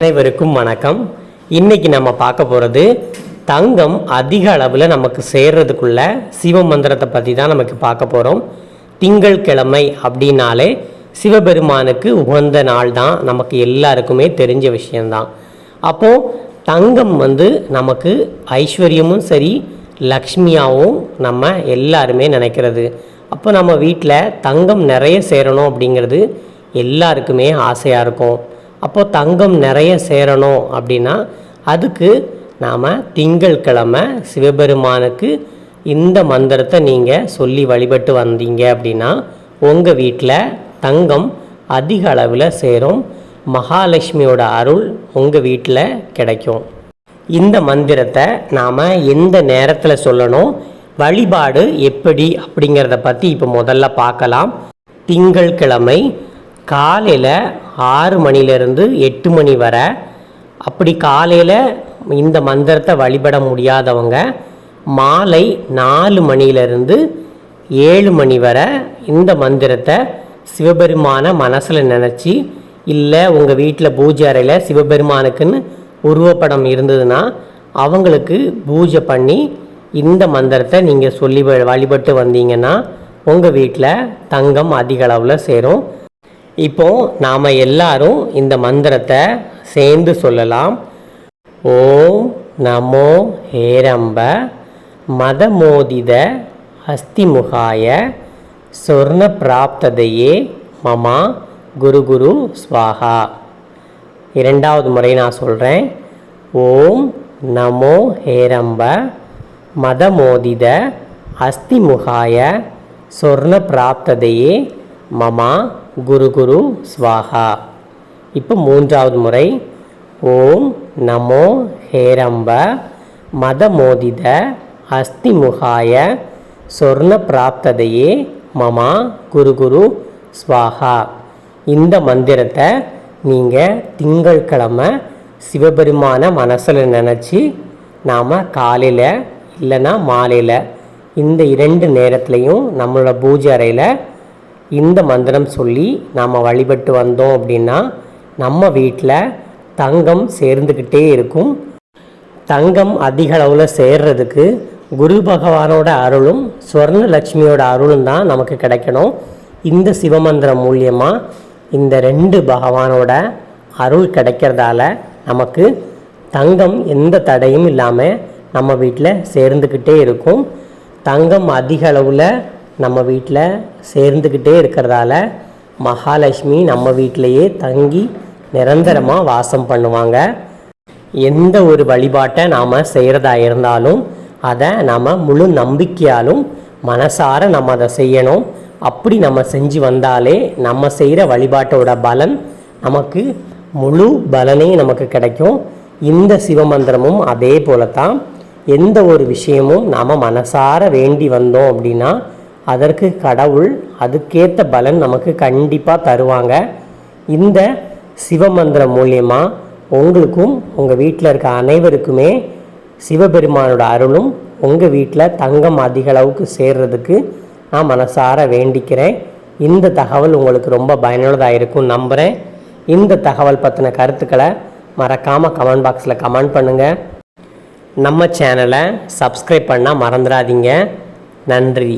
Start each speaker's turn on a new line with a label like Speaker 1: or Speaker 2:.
Speaker 1: அனைவருக்கும் வணக்கம். இன்னைக்கு நம்ம பார்க்க போகிறது தங்கம் அதிக அளவில் நமக்கு சேர்றதுக்குள்ள சிவ மந்திரத்தை பற்றி தான் நமக்கு பார்க்க போகிறோம் திங்கள் கிழமை அப்படின்னாலே சிவபெருமானுக்கு உகந்த நாள் தான் நமக்கு எல்லாருக்குமே தெரிஞ்ச விஷயந்தான் அப்போது தங்கம் வந்து நமக்கு ஐஸ்வர்யமும் சரி லக்ஷ்மியாகவும் நம்ம எல்லாருமே நினைக்கிறது. அப்போ நம்ம வீட்டில் தங்கம் நிறைய சேரணும் அப்படிங்கிறது எல்லாருக்குமே ஆசையாக இருக்கும். அப்போது தங்கம் நிறைய சேரணும் அப்படின்னா அதுக்கு நாம் திங்கட்கிழமை சிவபெருமானுக்கு இந்த மந்திரத்தை நீங்கள் சொல்லி வழிபட்டு வந்தீங்க அப்படின்னா உங்கள் வீட்டில் தங்கம் அதிக அளவில் சேரும். மகாலட்சுமியோட அருள் உங்கள் வீட்டில் கிடைக்கும். இந்த மந்திரத்தை நாம் எந்த நேரத்தில் சொல்லணும்? வழிபாடு எப்படி அப்படிங்கிறத பற்றி இப்போ முதல்ல பார்க்கலாம். திங்கட்கிழமை காலையில் ஆறு மணிலேருந்து எட்டு மணி வரை அப்படி காலையில் இந்த மந்திரத்தை வழிபட முடியாதவங்க மாலை நாலு மணிலேருந்து ஏழு மணி வரை இந்த மந்திரத்தை சிவபெருமான மனசில் நினச்சி இல்லை உங்கள் வீட்டில் பூஜை அறையில் சிவபெருமானுக்குன்னு உருவப்படம் இருந்ததுன்னா அவங்களுக்கு பூஜை பண்ணி இந்த மந்திரத்தை நீங்கள் சொல்லி வழிபட்டு வந்தீங்கன்னா உங்கள் வீட்டில் தங்கம் அதிக அளவில் சேரும். இப்போது நாம் எல்லாரும் இந்த மந்திரத்தை சேர்ந்து சொல்லலாம். ஓம் நமோ ஹேரம்ப மதமோதித அஸ்திமுகாய சொர்ண பிராப்ததையே மமா குரு குரு ஸ்வாகா. இரண்டாவது முறை நான் சொல்கிறேன் ஓம் நமோ ஹேரம்ப மதமோதித அஸ்திமுகாய சொர்ண பிராப்ததையே மமா குரு குரு ஸ்வாகா. இப்போ மூன்றாவது முறை. ஓம் நமோ ஹேரம்ப மதமோதித அஸ்திமுகாய சொர்ண பிராப்ததையே மமா குரு குரு ஸ்வாகா. இந்த மந்திரத்தை நீங்கள் திங்கட்கிழமை சிவபெருமான மனசில் நினச்சி நாம் காலையில் இல்லைன்னா மாலையில் இந்த இரண்டு நேரத்துலையும் நம்மளோட பூஜை அறையில் இந்த மந்திரம் சொல்லி நாம் வழிபட்டு வந்தோம் அப்படின்னா நம்ம வீட்டில் தங்கம் சேர்ந்துக்கிட்டே இருக்கும். தங்கம் அதிக அளவில் சேர்றதுக்கு குரு பகவானோட அருளும் ஸ்வர்ணலட்சுமியோட அருளும் தான் நமக்கு கிடைக்கணும். இந்த சிவமந்திரம் மூலியமாக இந்த ரெண்டு பகவானோட அருள் கிடைக்கிறதால நமக்கு தங்கம் எந்த தடையும் இல்லாமல் நம்ம வீட்டில் சேர்ந்துக்கிட்டே இருக்கும். தங்கம் அதிக அளவில் நம்ம வீட்டில் சேர்ந்துக்கிட்டே இருக்கிறதால மகாலட்சுமி நம்ம வீட்டிலையே தங்கி நிரந்தரமாக வாசம் பண்ணுவாங்க. எந்த ஒரு வழிபாட்டை நாம் செய்கிறதா இருந்தாலும் அதை நாம் முழு நம்பிக்கையாலும் மனசார நம்ம அதை செய்யணும். அப்படி நம்ம செஞ்சு வந்தாலே நம்ம செய்கிற வழிபாட்டோட பலன் நமக்கு முழு பலனே நமக்கு கிடைக்கும். இந்த சிவமந்திரமும் அதே போல தான் எந்த ஒரு விஷயமும் நாம் மனசார வேண்டி வந்தோம் அப்படின்னா அதற்கு கடவுள் அதுக்கேற்ற பலன் நமக்கு கண்டிப்பாக தருவாங்க. இந்த சிவமந்திரம் மூலியமாக உங்களுக்கும் உங்கள் வீட்டில் இருக்க அனைவருக்குமே சிவபெருமானோட அருளும் உங்கள் வீட்டில் தங்கம் அதிக அளவுக்கு சேர்றதுக்கு நான் மனசார வேண்டிக்கிறேன். இந்த தகவல் உங்களுக்கு ரொம்ப பயனுள்ளதாக இருக்கும் நம்புகிறேன் இந்த தகவல் பற்றின கருத்துக்களை மறக்காமல் கமெண்ட் பாக்ஸில் கமெண்ட் பண்ணுங்கள் நம்ம சேனலை சப்ஸ்கிரைப் பண்ணால் மறந்துடாதீங்க. நன்றி.